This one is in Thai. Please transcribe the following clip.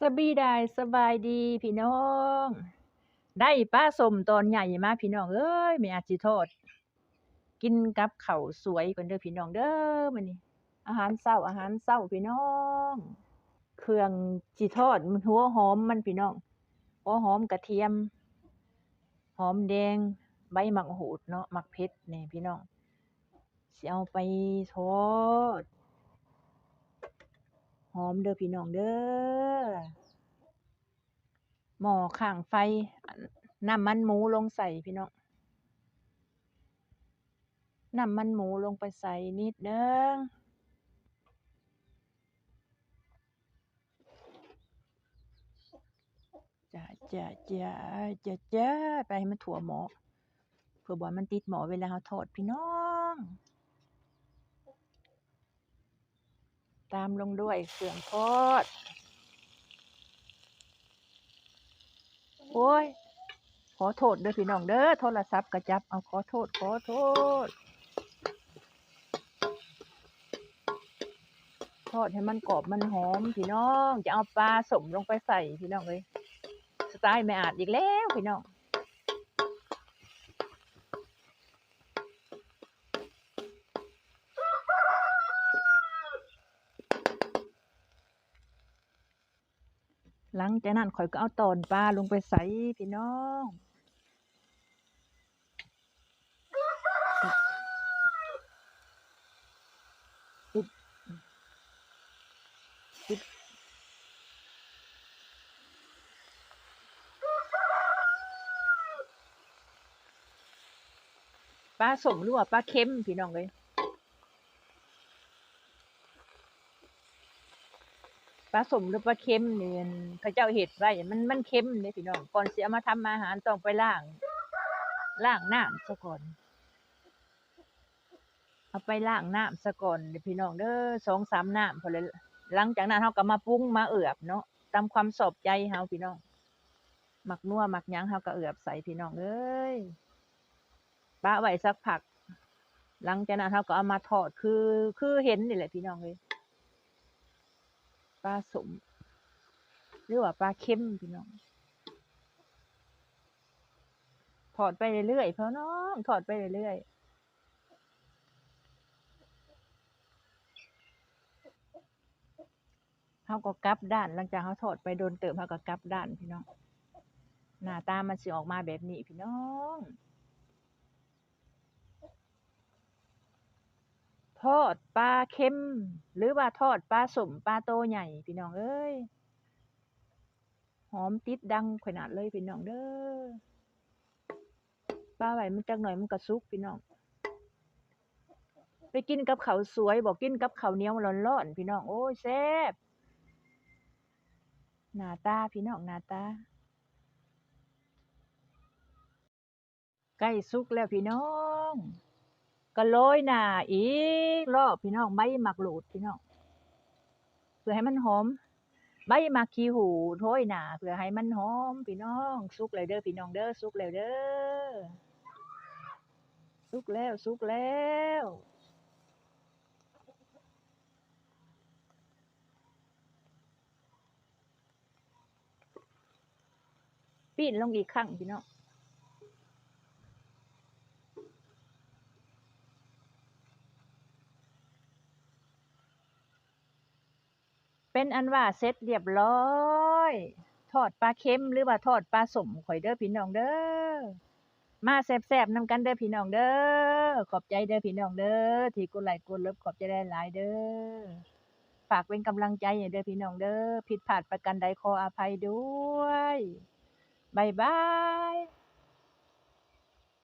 สบีดายสบายดีพี่น้อง ได้ปลาสมตอนใหญ่มาพี่น้องเอ้ยแม่อาจสิทอดกินกับเข้าสวยก่อนเด้อพี่น้องเด้อมื้อนี้อาหารเช้าอาหารเช้าพี่น้อง เครื่องสิทอดมันหัวหอมมันพี่น้องหัวหอมกระเทียม หอมแดงใบหมะกรูดเนาะหมักเผ็ดนี่ยพี่น้องสิเอาไปทอด หอมเด้อพี่น้องเด้อหม้อข้างไฟน้ำมันหมูลงใส่พี่น้องน้ำมันหมูลงไปใส่นิดหนึ่งจ้ะจ้ะจ้ะจ้ะจ้ะไปให้มันทั่วหม้อเพื่อบ่ให้มันติดหม้อเวลาเราทอดพี่น้อง ตามลงด้วยเครื่องทอดโอ้ย ขอโทษเด้อพี่น้องเด้อโทรศัพท์กระจับ เอาขอโทษ ขอโทษ ทอดให้มันกรอบมันหอมพี่น้อง จะเอาปลาสมลงไปใส่พี่น้องเอ้ยสไตล์แม่อาจอีกแล้วพี่น้อง หลังจากนั้นข้อยก็เอาตอนปลาลงไปใส่พี่น้องอุ๊บอุ๊บปลาสมหรือว่าปลาเค็มพี่น้องเอ้ย ปลาสมหรือปลาเค็มเนี่อั่นเขาเจ้าเฮ็ดไว้มันมันเค็มเด้พี่น้องก่อนเสิเอามาทำอาหารต้องไปล้างล้างน้ำซะก่อน เอาไปล้างน้ำซะก่อนเด้อพี่น้องเด้อ2-3น้ำพู้นแหละหลังจากนั้นเราก็มาปรุงมาเอือบเนาะตามความชอบใจเราพี่น้องหมักนัวหมักยังเราก็เอือบใส่พี่น้องเอ้ยปะไหวสักพัก หลังจากนั้นเราก็เอามาทอดคือคือเห็นนี่แหละพี่น้องเอ้ย ปลาสม หรือว่าปลาเค็มพี่น้องทอดไปเรื่อยๆเพี่น้องทอดไปเรื่อยๆเราก็กลับด้านหลังจากเราทอดไปโดนเติบเราก็กลับด้านพี่น้อง หน้าตามันสิออกมาแบบนี้พี่น้อง ทอดปลาเค็ม หรือว่าทอดปลาสมปลาโตใหญ่พี่น้องเอ้ยหอมติดดังขนาดเลยพี่น้องเด้อปลาไว้มันจักหน่อยมันก็สุกพี่น้อง ไปกินกับข้าวสวยบ่กินกับข้าวเนี้ยวร้อนๆพี่น้องโอ๊ยแซ่บหน้าตาพี่น้องหน้าตาใกล้สุกแล้วพี่น้อง ก็โรยหน้าอีกรอบพี่น้องใบหมะกรูดพี่น้องเพื่อให้มันหอมใบหมะขี้หูโรยหน้าเพื่อให้มันหอมพี่น้องสุกแล้วเด้อพี่น้องเด้อสุกแล้วเด้อสุกแล้วสุกแล้วปีนลงอีกครั้งพี่น้อง เป็นอันว่าเสร็จเรียบร้อยทอดปลาเค็มหรือว่าทอดปลาสมข้อยเด้อพี่น้องเด้อมาแซ่บๆนำกันเด้อพี่น้องเด้อขอบใจเด้อพี่น้องเด้อที่กดไลค์กดเลิฟขอบใจหลายๆเด้อฝากเป็นกำลังใจให้เด้อพี่น้องเด้อผิดพลาดประการใดขออภัยด้วยบายบาย